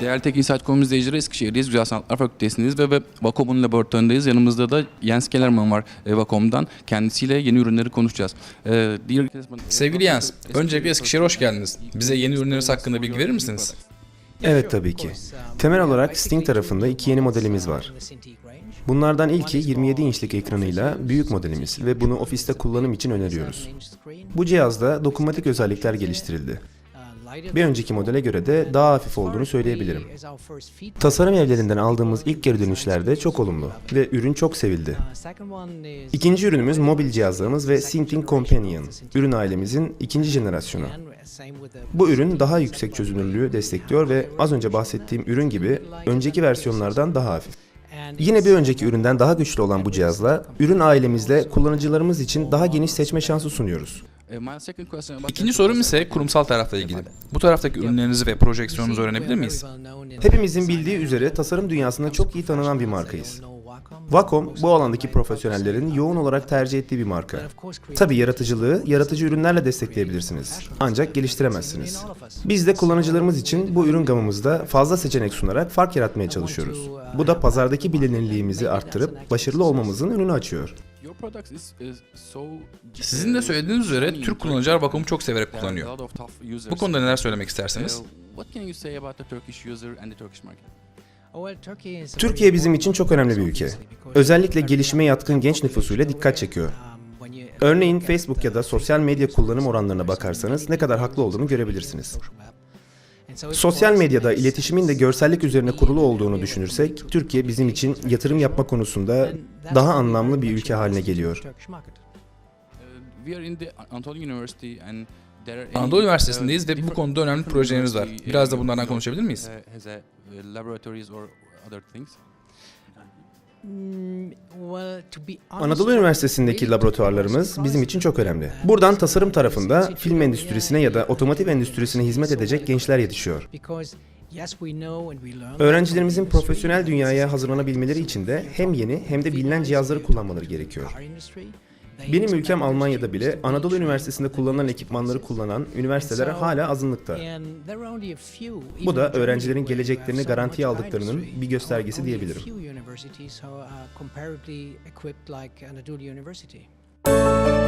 Değerli Tek Insight.com izleyicileri Eskişehir'deyiz. Güzel Sanatlar Fakültesindeyiz ve, ve Vakom'un laboratuvarındayız. Yanımızda da Jens Kellerman var e, Vakom'dan. Kendisiyle yeni ürünleri konuşacağız. E, dear Sevgili Jens, öncelikle Eskişehir'e hoş geldiniz. Bize yeni ürünleriniz hakkında bilgi verir misiniz? Evet tabii ki. Temel olarak Sting tarafında iki yeni modelimiz var. Bunlardan ilki 27 inçlik ekranıyla büyük modelimiz ve bunu ofiste kullanım için öneriyoruz. Bu cihazda dokunmatik özellikler geliştirildi. Bir önceki modele göre de daha hafif olduğunu söyleyebilirim. Tasarım evlerinden aldığımız ilk geri dönüşlerde çok olumlu ve ürün çok sevildi. İkinci ürünümüz mobil cihazlarımız ve Syncing Companion, ürün ailemizin ikinci jenerasyonu. Bu ürün daha yüksek çözünürlüğü destekliyor ve az önce bahsettiğim ürün gibi önceki versiyonlardan daha hafif. Yine bir önceki üründen daha güçlü olan bu cihazla ürün ailemizle kullanıcılarımız için daha geniş seçme şansı sunuyoruz. E, İkinci sorum ise kurumsal tarafla ilgili. Bu taraftaki ürünlerinizi ve projeksiyonunuzu öğrenebilir miyiz? Hepimizin bildiği üzere tasarım dünyasında çok iyi tanınan bir markayız. Wacom bu alandaki profesyonellerin yoğun olarak tercih ettiği bir marka. Tabi yaratıcılığı yaratıcı ürünlerle destekleyebilirsiniz. Ancak geliştiremezsiniz. Biz de kullanıcılarımız için bu ürün gamımızda fazla seçenek sunarak fark yaratmaya çalışıyoruz. Bu da pazardaki bilinirliğimizi arttırıp başarılı olmamızın önünü açıyor. Sizin de söylediğiniz üzere Türk kullanıcılar Vakum'u çok severek kullanıyor. Bu konuda neler söylemek istersiniz? Türkiye bizim için çok önemli bir ülke. Özellikle gelişime yatkın genç nüfusuyla dikkat çekiyor. Örneğin Facebook ya da sosyal medya kullanım oranlarına bakarsanız ne kadar haklı olduğunu görebilirsiniz. Sosyal medyada iletişimin de görsellik üzerine kurulu olduğunu düşünürsek, Türkiye bizim için yatırım yapma konusunda daha anlamlı bir ülke haline geliyor. We are in the Anadolu University and Anadolu Üniversitesi'ndeyiz ve bu konuda önemli projeleriniz var. Biraz da bunlardan konuşabilir miyiz? Uh, uh, things? Anadolu Üniversitesi'ndeki laboratuvarlarımız bizim için çok önemli. Buradan tasarım tarafında film endüstrisine ya da otomotiv endüstrisine hizmet edecek gençler yetişiyor. Öğrencilerimizin profesyonel dünyaya hazırlanabilmeleri için de hem yeni hem de bilinen cihazları kullanmaları gerekiyor. Benim ülkem Almanya'da bile Anadolu Üniversitesi'nde kullanılan ekipmanları kullanan üniversiteler hala azınlıkta. Bu da öğrencilerin geleceklerini garantiye aldıklarının bir göstergesi diyebilirim. uh,